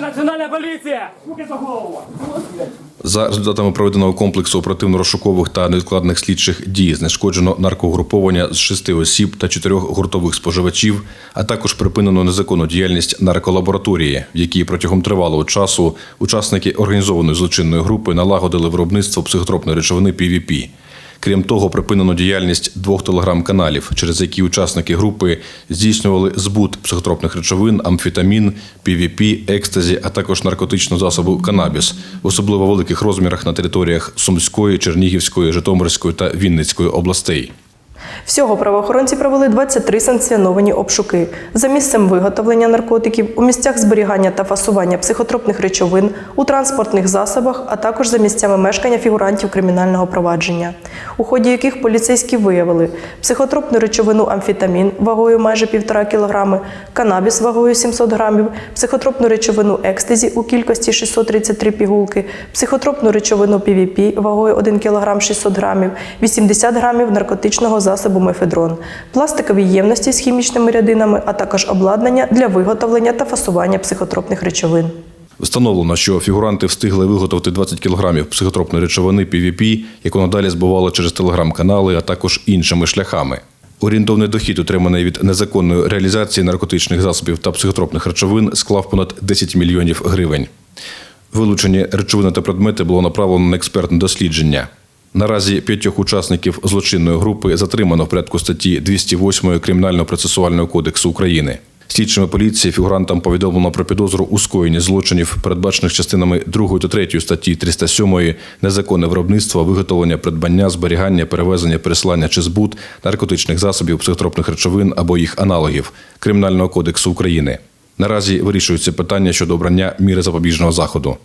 національна поліція! Руки за голову! За результатами проведеного комплексу оперативно-розшукових та невідкладних слідчих дій знешкоджено наркогруповання з шести осіб та чотирьох гуртових споживачів, а також припинено незаконну діяльність нарколабораторії, в якій протягом тривалого часу учасники організованої злочинної групи налагодили виробництво психотропної речовини PVP. Крім того, припинено діяльність двох телеграм-каналів, через які учасники групи здійснювали збут психотропних речовин, амфетамін, PVP, екстазі, а також наркотичного засобу канабіс особливо великих розмірах на територіях Сумської, Чернігівської, Житомирської та Вінницької областей. Всього правоохоронці провели 23 санкціоновані обшуки. За місцем виготовлення наркотиків, у місцях зберігання та фасування психотропних речовин, у транспортних засобах, а також за місцями мешкання фігурантів кримінального провадження, у ході яких поліцейські виявили психотропну речовину амфетамін вагою майже 1,5 кг, канабіс вагою 700 грамів, психотропну речовину екстазі у кількості 633 пігулки, психотропну речовину PVP вагою 1 кг 600 грамів, 80 грамів наркотичного засобу мефедрон, пластикові ємності з хімічними рядинами, а також обладнання для виготовлення та фасування психотропних речовин. Встановлено, що фігуранти встигли виготовити 20 кілограмів психотропної речовини PVP, яку надалі збували через телеграм-канали, а також іншими шляхами. Орієнтовний дохід, отриманий від незаконної реалізації наркотичних засобів та психотропних речовин, склав понад 10 мільйонів гривень. Вилучені речовини та предмети було направлено на експертне дослідження. Наразі п'ятьох учасників злочинної групи затримано в порядку статті 208 Кримінального процесуального кодексу України. Слідчими поліції фігурантам повідомлено про підозру у скоєнні злочинів, передбачених частинами 2 та 3 статті 307 незаконне виробництво, виготовлення, придбання, зберігання, перевезення, переслання чи збут наркотичних засобів, психотропних речовин або їх аналогів Кримінального кодексу України. Наразі вирішується питання щодо обрання міри запобіжного заходу.